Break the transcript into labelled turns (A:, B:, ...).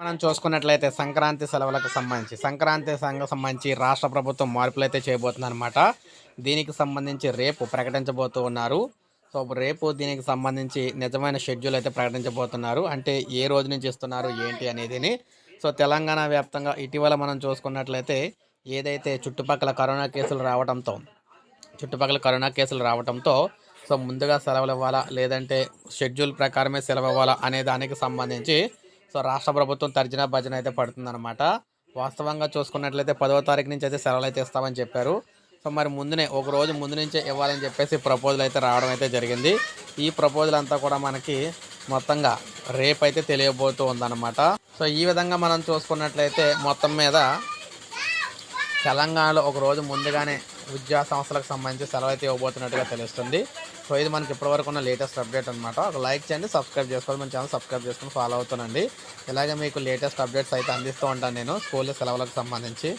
A: మనం చూసుకున్నట్లయితే సంక్రాంతి సెలవులకు సంబంధించి సంక్రాంతి సంఘ సంబంధించి రాష్ట్ర ప్రభుత్వం మార్పులు అయితే చేయబోతుంది అనమాట దీనికి సంబంధించి రేపు ప్రకటించబోతూ ఉన్నారు. సో రేపు దీనికి సంబంధించి నిజమైన షెడ్యూల్ అయితే ప్రకటించబోతున్నారు. అంటే ఏ రోజు నుంచి ఇస్తున్నారు ఏంటి అనేదిని. సో తెలంగాణ వ్యాప్తంగా ఇటీవల మనం చూసుకున్నట్లయితే ఏదైతే చుట్టుపక్కల కరోనా కేసులు రావడంతో చుట్టుపక్కల కరోనా కేసులు రావడంతో సో ముందుగా సెలవులు ఇవ్వాలా లేదంటే షెడ్యూల్ ప్రకారమే సెలవు ఇవ్వాలా అనే దానికి సంబంధించి సో రాష్ట్ర ప్రభుత్వం తర్జన భజన అయితే పడుతుందన్నమాట. వాస్తవంగా చూసుకున్నట్లయితే పదవ తారీఖు నుంచి అయితే సెలవులు అయితే ఇస్తామని చెప్పారు. సో మరి ముందునే ఒక రోజు ముందు నుంచే ఇవ్వాలని చెప్పేసి ప్రపోజల్ అయితే రావడం అయితే జరిగింది. ఈ ప్రపోజల్ అంతా కూడా మనకి మొత్తంగా రేపు అయితే తెలియబోతూ ఉందన్నమాట. సో ఈ విధంగా మనం చూసుకున్నట్లయితే మొత్తం మీద తెలంగాణలో ఒక రోజు ముందుగానే విద్యా సంస్థలకు సంబంధించి సెలవు అయితే ఇవ్వబోతున్నట్టుగా తెలుస్తుంది. సో ఇది మనకి ఇప్పటివరకు ఉన్న లేటెస్ట్ అప్డేట్ అనమాట ఒక లైక్ చేయండి సబ్స్క్రైబ్ చేసుకోవాలి. మన ఛానల్ సబ్స్క్రైబ్ చేసుకుని ఫాలో అవుతానండి ఇలాగే మీకు లేటెస్ట్ అప్డేట్స్ అయితే అందిస్తూ ఉంటాను నేను. స్కూల్ సెలవులకు సంబంధించి.